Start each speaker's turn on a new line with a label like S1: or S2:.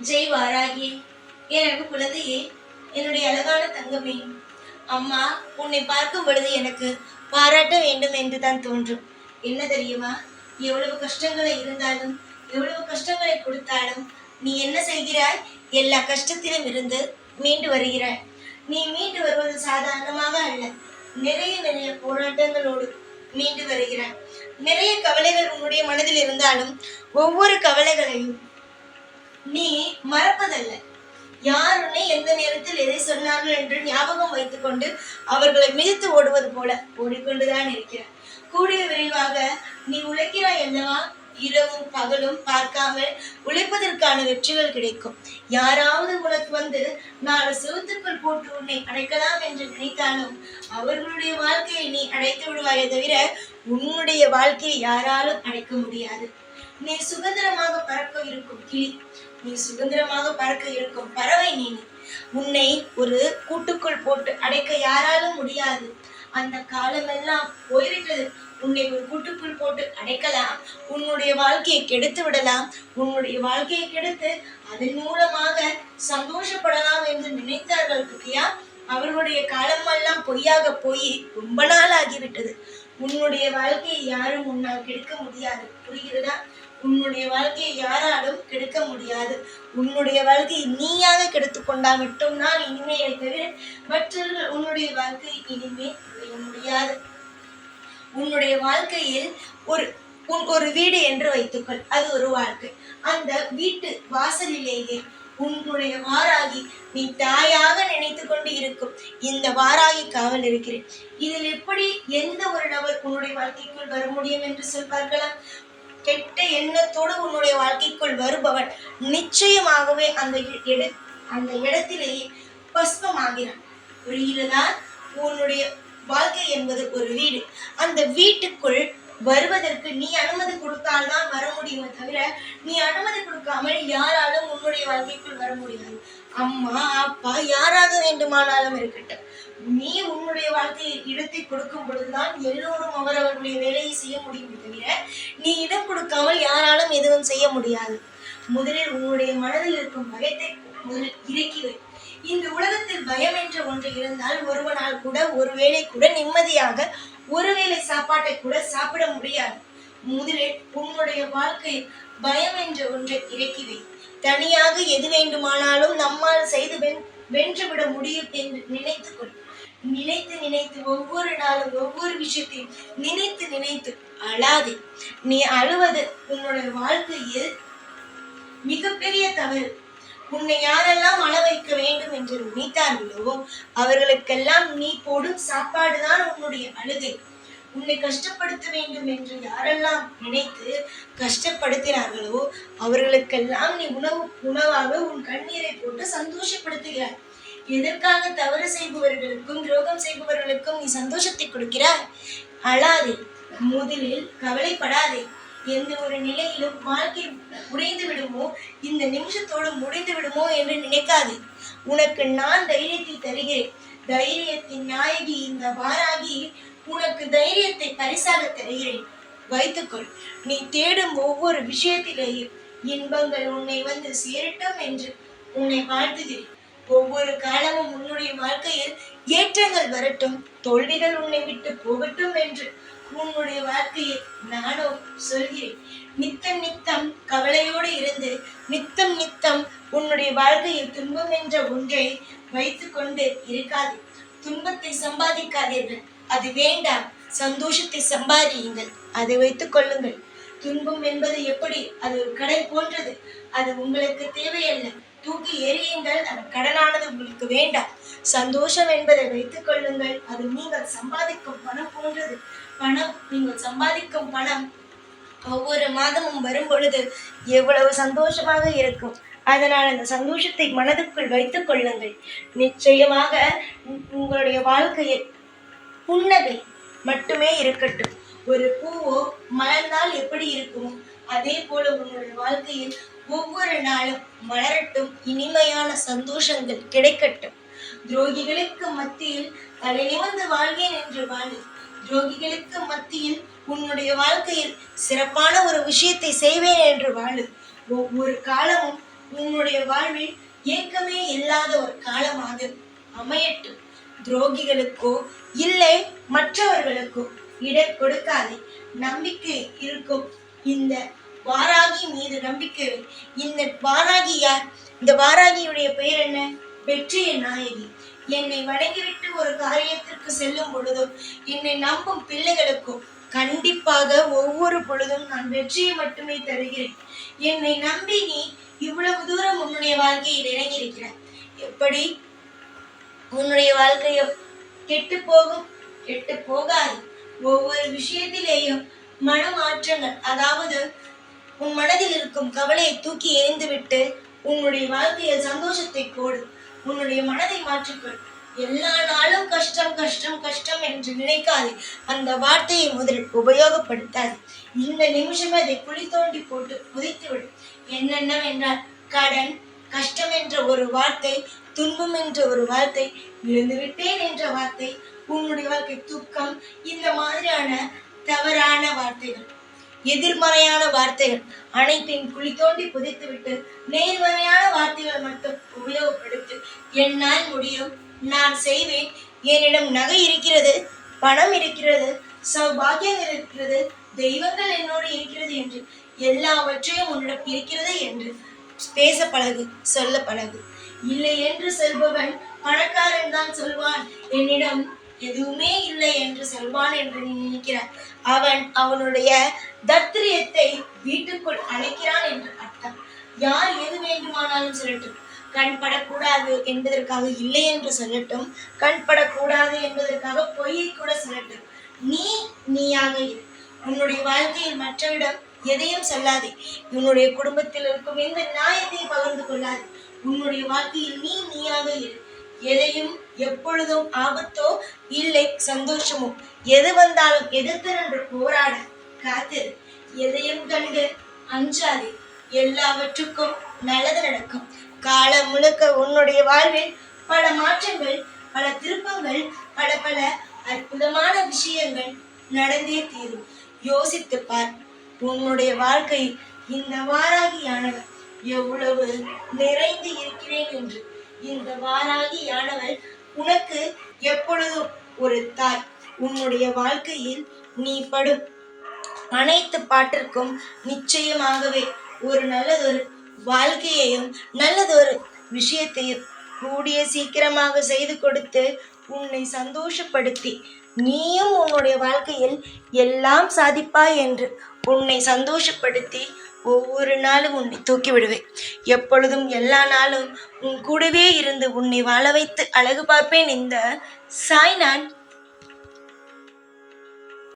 S1: ஜெய் வாராகி எனக்கு குழந்தையே என்னுடைய அழகான தங்கமே அம்மா உன்னை பார்க்கும் பொழுது எனக்கு பாராட்ட வேண்டும் என்று தான் தோன்றும். என்ன தெரியுமா? எவ்வளவு கஷ்டங்களை இருந்தாலும் எவ்வளவு கஷ்டங்களை கொடுத்தாலும் நீ என்ன செய்கிறாய்? எல்லா கஷ்டத்திலும் இருந்து மீண்டு வருகிறாய். நீ மீண்டு வருவது சாதாரணமாக அல்ல. நிறைய நிறைய போராட்டங்களோடு மீண்டு வருகிறாய். நிறைய கவலைகள் உன்னுடைய மனதில் இருந்தாலும் ஒவ்வொரு கவலைகளையும் நீ மறப்பதல்ல. யார் உன்னை எந்த நேரத்தில் எதை சொன்னார்கள் என்று ஞாபகம் வைத்துக்கொண்டு அவர்களை மிதித்து ஓடுவது போல ஓடிக்கொண்டுதான் இருக்கிறார் கூடிய விரைவாக நீ உழைக்கிறாய் அல்லவா? இரவும் பகலும் பார்க்காமல் உழைப்பதற்கான வெற்றிகள் கிடைக்கும். யாராவது உனக்கு வந்து நாலு செவத்துக்குள் போட்டு உன்னை அடைக்கலாம் என்று நினைத்தாலும் அவர்களுடைய வாழ்க்கையை நீ அடைத்து விடுவாயே தவிர உன்னுடைய வாழ்க்கையை யாராலும் அடைக்க முடியாது. நீ சுதந்திரமாக பறக்க இருக்கும் கிளி. நீ சுதந்திரமாக பறக்க இருக்கும் பறவை நீ உன்னை ஒரு கூட்டுக்குள் போட்டு அடைக்க யாராலும் முடியாது. அந்த காலமெல்லாம் போய்விட்டது. உன்னை ஒரு கூட்டுக்குள் போட்டு அடைக்கலாம். உன்னுடைய வாழ்க்கையை கெடுத்து விடலாம். உன்னுடைய வாழ்க்கையை கெடுத்து அதன் மூலமாக சந்தோஷப்படலாம் என்று நினைத்தார்கள் பத்தியா அவர்களுடைய காலமெல்லாம் பொய்யாக போய் ரொம்ப நாள் ஆகிவிட்டது உன்னுடைய வாழ்க்கையை யாரும் உன்னால் கெடுக்க முடியாது. புரிகிறதா? உன்னுடைய வாழ்க்கையை யாராலும் கெடுக்க முடியாது. உன்னுடைய வாழ்க்கையை நீயாக கெடுத்து கொண்டால் மட்டும்தான் இனிமையை தவிர மற்றவர்கள் உன்னுடைய வாழ்க்கையை இனிமே செய்ய முடியாது. உன்னுடைய வாழ்க்கையில் ஒரு உன் ஒரு வீடு என்று வைத்துக்கொள். அது ஒரு வாழ்க்கை. அந்த வீட்டு வாசலிலேயே உன்னுடைய வாராகி நீ தாயாக நினைத்து கொண்டு இருக்கும். இந்த வாராகி காவல் இருக்கிறேன். இதில் எப்படி எந்த ஒரு நபர் உன்னுடைய வாழ்க்கைக்குள் வர முடியும் என்று சொல் பார்க்கலாம். கெட்ட எண்ணத்தோடு உன்னுடைய வாழ்க்கைக்குள் வருபவன் நிச்சயமாகவே அந்த இட அந்த இடத்திலேயே பஸ்மமாகிறான் புரிகிறதா? உன்னுடைய வாழ்க்கை என்பது ஒரு வீடு. அந்த வீட்டுக்குள் வருவதற்கு நீ அனுமதி கொடுத்தால்தான் வர முடியுமே தவிர நீ அனுமதி கொடுக்காமல் யாராலும் உன்னுடைய வாழ்க்கைக்குள் வர முடியாது. அம்மா அப்பா யாராக வேண்டுமானாலும் இருக்கட்டும். நீ உன்னுடைய வாழ்க்கையை இடத்தை கொடுக்கும் பொழுதுதான் எல்லோரும் அவரவர்களுடைய வேலையை செய்ய முடியும் தவிர நீ இடம் கொடுக்காமல் யாராலும் எதுவும் செய்ய முடியாது. முதலில் உன்னுடைய மனதில் இருக்கும் பயத்தை முதலில் இறக்கி வை. இந்த உலகத்தில் பயம் என்ற ஒன்று இருந்தால் ஒருவனால் கூட ஒருவேளை கூட நிம்மதியாக ஒருவேளை சாப்பாட்டை கூட சாப்பிட முடியாது. முதலில் உன்னுடைய வாழ்க்கையில் பயம் என்ற ஒன்றை இறக்கி வை. தனியாக எது வேண்டுமானாலும் நம்மால் செய்து வென் வென்றுவிட முடியும் என்று நினைத்துக்கொள் நினைத்து நினைத்து ஒவ்வொரு நாளும் ஒவ்வொரு விஷயத்தையும் நினைத்து நினைத்து அழாதே. நீ அழுவது உன்னோட வாழ்க்கையில் மிகப்பெரிய தவறு. உன்னை யாரெல்லாம் அள வைக்க வேண்டும் என்று நினைத்தார்களோ அவர்களுக்கெல்லாம் நீ போடும் சாப்பாடுதான் உன்னுடைய அழுகை. உன்னை கஷ்டப்படுத்த வேண்டும் என்று யாரெல்லாம் நினைத்து கஷ்டப்படுத்தினார்களோ அவர்களுக்கெல்லாம் நீ உணவு உணவாக உன் கண்ணீரை போட்டு சந்தோஷப்படுத்துகிறாய். எதற்காக தவறு செய்பவர்களுக்கும் துரோகம் செய்பவர்களுக்கும் நீ சந்தோஷத்தை கொடுக்கிறாய்? அழாதே முதலில் கவலைப்படாதே. எந்த ஒரு நிலையிலும் வாழ்க்கை உடைந்து விடுமோ? இந்த நிமிஷத்தோடு முடிந்து விடுமோ என்று நினைக்காதே. உனக்கு நான் தைரியத்தை தருகிறேன். தைரியத்தின் நாயகி இந்த வாராகி உனக்கு தைரியத்தை பரிசாக தருகிறேன். வைத்துக்கொள் நீ தேடும் ஒவ்வொரு விஷயத்திலேயும் இன்பங்கள் உன்னை வந்து சேரட்டும் என்று உன்னை வாழ்த்துகிறேன். ஒவ்வொரு காலமும் உன்னுடைய வாழ்க்கையில் ஏற்றங்கள் வரட்டும் தோல்விகள் உன்னை விட்டு போகட்டும் என்று உன்னுடைய வாழ்க்கையை நானோ சொல்கிறேன். நித்தம் நித்தம் கவலையோடு இருந்து நித்தம் நித்தம் உன்னுடைய வாழ்க்கையில் துன்பம் என்ற ஒன்றை வைத்துக்கொண்டு இருக்காது. துன்பத்தை சம்பாதிக்காதீர்கள். அது வேண்டாம். சந்தோஷத்தை சம்பாதியுங்கள். அதை வைத்துக் கொள்ளுங்கள். துன்பம் என்பது எப்படி? அது ஒரு கடல் போன்றது. அது உங்களுக்கு தேவையல்ல. தூக்கி எரியுங்கள் அந்த கடனானது உங்களுக்கு வேண்டாம். சந்தோஷம் என்பதை வைத்துக் கொள்ளுங்கள். அது நீங்கள் சம்பாதிக்கும் பணம் போன்றது. பணம் நீங்கள் சம்பாதிக்கும் பணம் ஒவ்வொரு மாதமும் வரும் பொழுது எவ்வளவு சந்தோஷமாக இருக்கும். அதனால் அந்த சந்தோஷத்தை மனதுக்குள் வைத்துக் கொள்ளுங்கள். நிச்சயமாக உங்களுடைய வாழ்க்கையில் புன்னகை மட்டுமே இருக்கட்டும். ஒரு பூவோ மலர்ந்தால் எப்படி இருக்கும்? அதே போல உங்களுடைய வாழ்க்கையில் ஒவ்வொரு நாளும் மலரட்டும் இனிமையான சந்தோஷங்கள் கிடைக்கட்டும். துரோகிகளுக்கு மத்தியில் தலை நிமிர்ந்து வாழ்வேன் என்று வாழ். துரோகிகளுக்கு மத்தியில் உன்னுடைய வாழ்க்கையில் சிறப்பான ஒரு விஷயத்தை செய்வேன் என்று வாழு. ஒவ்வொரு காலமும் உன்னுடைய வாழ்வில் ஏக்கமே இல்லாத ஒரு காலமாக அமையட்டும். துரோகிகளுக்கோ இல்லை மற்றவர்களுக்கோ இடம் கொடுக்காதே. நம்பிக்கை இருக்கும். இந்த வாராகி மீது நம்பிக்கை இந்த வாராகி யார்? இந்த வாராகியுடைய பெயர் என்ன? வெற்றிய நாயகி. என்னை வணங்கிவிட்டு ஒரு காரியத்திற்கு செல்லும் பொழுதும் என்னை நம்பும் பிள்ளைகளுக்கும் கண்டிப்பாக ஒவ்வொரு பொழுதும் நான் வெற்றியை மட்டுமே தருகிறேன். என்னை நம்பி நீ இவ்வளவு தூரம் உன்னுடைய வாழ்க்கையில் இறங்கியிருக்கிறாய். எப்படி? உன்னுடைய வாழ்க்கையோ கெட்டு போகும் கெட்டு போகாது. ஒவ்வொரு விஷயத்திலேயும் மனமாற்றங்கள் அதாவது உன் மனதில் இருக்கும் கவலையை தூக்கி எறிந்துவிட்டு உன்னுடைய வாழ்க்கையில் சந்தோஷத்தை போடு உன்னுடைய மனதை மாற்றிக்கொள். எல்லா நாளும் கஷ்டம் கஷ்டம் கஷ்டம் என்று நினைக்காதே. அந்த வார்த்தையை முதலில் உபயோகப்படுத்தாது. இந்த நிமிஷமே அதை குழி தோண்டி போட்டு புதைத்துவிடும் என்னென்னவென்றால் கடன் கஷ்டம் என்ற ஒரு வார்த்தை துன்பம் என்ற ஒரு வார்த்தை விழுந்து விட்டேன் என்ற வார்த்தை உன்னுடைய வாழ்க்கை துக்கம் இந்த மாதிரியான தவறான வார்த்தைகள். எதிர்மறையான வார்த்தைகள் அனைத்தையும் குழி தோண்டி புதைத்துவிட்டு நேர்மறையான வார்த்தைகளை மட்டும் உபயோகப்படுத்து என்னால் முடியும். நான் செய்வேன். என்னிடம் நகை இருக்கிறது பணம் இருக்கிறது சௌபாகியங்கள் இருக்கிறது தெய்வங்கள் என்னோடு இருக்கிறது என்று எல்லாவற்றையும் உன்னிடம் இருக்கிறது என்று பேச பழகு சொல்ல பழகு. இல்லை என்று சொல்பவன் பணக்காரன் தான் சொல்வான். என்னிடம் எதுவுமே இல்லை என்று சொல்வான் என்று நீ அவன் அவனுடைய தத்திரியத்தை வீட்டுக்குள் அழைக்கிறான் என்று அர்த்தம். யார் எது வேண்டுமானாலும் சொல்லட்டும். கண் படக்கூடாது என்பதற்காக இல்லை என்று சொல்லட்டும். கண் படக்கூடாது என்பதற்காக பொய்யை கூட சொல்லட்டும். நீ நீயாக இரு. உன்னுடைய வாழ்க்கையில் மற்றவிடம் எதையும் சொல்லாதே. உன்னுடைய குடும்பத்தில் இருக்கும் எந்த நியாயத்தை பகிர்ந்து கொள்ளாது. உன்னுடைய வாழ்க்கையில் நீ நீயாக இரு. எதையும் எப்பொழுதும் ஆபத்தோ இல்லை சந்தோஷமோ எது வந்தாலும் எதிர்த்து நின்று போராட. காத்திரு எதையும் கண்டு அஞ்சாதே. எல்லாவற்றுக்கும் நல்லது நடக்கும். காலம் முழுக்க உன்னுடைய வாழ்வில் பல மாற்றங்கள் பல திருப்பங்கள் பல பல அற்புதமான விஷயங்கள் நடந்தே தீரும். யோசித்து பார் உன்னுடைய வாழ்க்கை இந்த வாராகியானவர். எவ்வளவு நிறைந்து இருக்கிறேன் என்று. இந்த வாராகியானவர் உனக்கு எப்பொழுதும் ஒரு தாய். உன்னுடைய வாழ்க்கையில் நீ படும் அனைத்து பாட்டிற்கும் நிச்சயமாகவே ஒரு நல்லதொரு வாழ்க்கையையும் நல்லதொரு விஷயத்தையும் கூடிய சீக்கிரமாக செய்து கொடுத்து உன்னை சந்தோஷப்படுத்தி நீயும் உன்னுடைய வாழ்க்கையில் எல்லாம் சாதிப்பாய் என்று உன்னை சந்தோஷப்படுத்தி ஒவ்வொரு நாளும் உன்னை தூக்கி விடுவேன். எப்பொழுதும் எல்லா நாளும் உன் கூடவே இருந்து உன்னை வாழ வைத்து அழகு பார்ப்பேன் இந்த சாய் நான்.